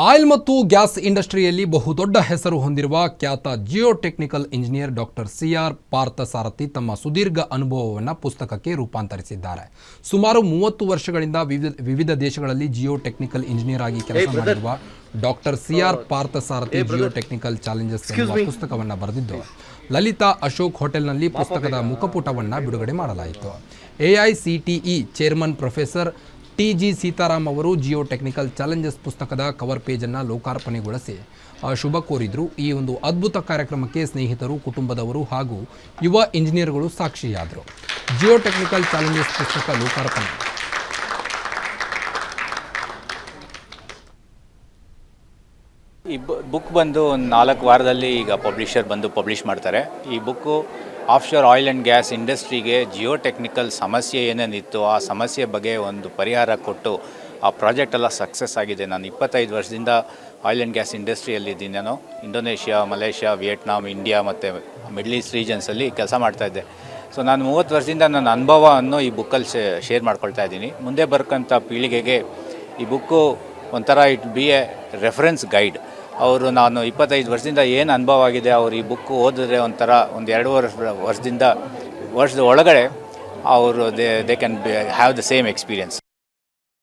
Oil ಮತ್ತು gas ಇಂಡಸ್ಟ್ರಿಯಲ್ಲಿ ಬಹುದೊಡ್ಡ ಹೆಸರು ಹೊಂದಿರುವ ಖ್ಯಾತ geotechnical engineer doctor CR Parthasarathy ತಮ್ಮ ಸುದೀರ್ಘ ಅನುಭವವನ್ನು ಪುಸ್ತಕಕ್ಕೆ ರೂಪಾಂತರಿಸಿದ್ದಾರೆ. ಸುಮಾರು ಮೂವತ್ತು ವರ್ಷಗಳಿಂದ ವಿವಿಧ ವಿವಿಧ ದೇಶಗಳಲ್ಲಿ ಜಿಯೋ ಟೆಕ್ನಿಕಲ್ ಇಂಜಿನಿಯರ್ ಆಗಿ ಕೆಲಸ ಮಾಡಿರುವ doctor CR Parthasarathy geotechnical challenges ಎಂಬ ಪುಸ್ತಕವನ್ನು ಬರೆದಿದ್ದು ಲಲಿತಾ ಅಶೋಕ್ ಹೋಟೆಲ್ನಲ್ಲಿ ಪುಸ್ತಕದ ಮುಖಪುಟವನ್ನು ಬಿಡುಗಡೆ ಮಾಡಲಾಯಿತು. AICTE chairman professor T G Sitaram ಅವರು ಜಿಯೋ ಟೆಕ್ನಿಕಲ್ ಚಾಲೆಂಜಸ್ ಪುಸ್ತಕದ ಕವರ್ ಪೇಜನ್ನು ಲೋಕಾರ್ಪಣೆಗೊಳಿಸಿ ಶುಭ ಕೋರಿದ್ರು. ಈ ಒಂದು ಅದ್ಭುತ ಕಾರ್ಯಕ್ರಮಕ್ಕೆ ಸ್ನೇಹಿತರು, ಕುಟುಂಬದವರು ಹಾಗೂ ಯುವ ಇಂಜಿನಿಯರ್ಗಳು ಸಾಕ್ಷಿಯಾದರು. ಜಿಯೋ ಟೆಕ್ನಿಕಲ್ ಚಾಲೆಂಜಸ್ ಪುಸ್ತಕ ಲೋಕಾರ್ಪಣೆ. ಈ ಬುಕ್ ಬಂದು ಒಂದು ನಾಲ್ಕು ವಾರದಲ್ಲಿ ಈಗ ಪಬ್ಲಿಷರ್ ಬಂದು ಪಬ್ಲಿಷ್ ಮಾಡ್ತಾರೆ. ಈ book offshore oil and gas ಇಂಡಸ್ಟ್ರಿಗೆ ಜಿಯೋ ಟೆಕ್ನಿಕಲ್ ಸಮಸ್ಯೆ ಏನೇನಿತ್ತು ಆ ಸಮಸ್ಯೆ ಬಗ್ಗೆ ಒಂದು ಪರಿಹಾರ ಕೊಟ್ಟು ಆ ಪ್ರಾಜೆಕ್ಟ್ ಎಲ್ಲ ಸಕ್ಸಸ್ ಆಗಿದೆ. ನಾನು ಇಪ್ಪತ್ತೈದು ವರ್ಷದಿಂದ ಆಯಿಲ್ ಆ್ಯಂಡ್ ಗ್ಯಾಸ್ ಇಂಡಸ್ಟ್ರಿಯಲ್ಲಿದ್ದೀನಿ ನಾನು ಇಂಡೋನೇಷ್ಯಾ, ಮಲೇಷ್ಯಾ, ವಿಯೆಟ್ನಾಂ, ಇಂಡಿಯಾ ಮತ್ತು ಮಿಡ್ಲ್ ಈಸ್ಟ್ ರೀಜನ್ಸಲ್ಲಿ ಕೆಲಸ ಮಾಡ್ತಾಯಿದ್ದೆ ಸೊ ನಾನು ಮೂವತ್ತು ವರ್ಷದಿಂದ ನನ್ನ ಅನುಭವವನ್ನು ಈ ಬುಕ್ಕಲ್ಲಿ ಶೇರ್ ಮಾಡ್ಕೊಳ್ತಾ ಇದ್ದೀನಿ. ಮುಂದೆ ಬರ್ಕಂಥ ಪೀಳಿಗೆಗೆ ಈ ಬುಕ್ಕು ಒಂಥರ it be a reference guide. ಅವರು ನಾನು ಇಪ್ಪತ್ತೈದು ವರ್ಷದಿಂದ ಏನು ಅನುಭವ ಆಗಿದೆ, ಅವರು ಈ ಬುಕ್ ಓದಿದ್ರೆ ಒಂಥರ ಒಂದು ಎರಡು ವರ್ಷ, ವರ್ಷದಿಂದ, ವರ್ಷದ ಒಳಗಡೆ ಅವರು they they can be have the same experience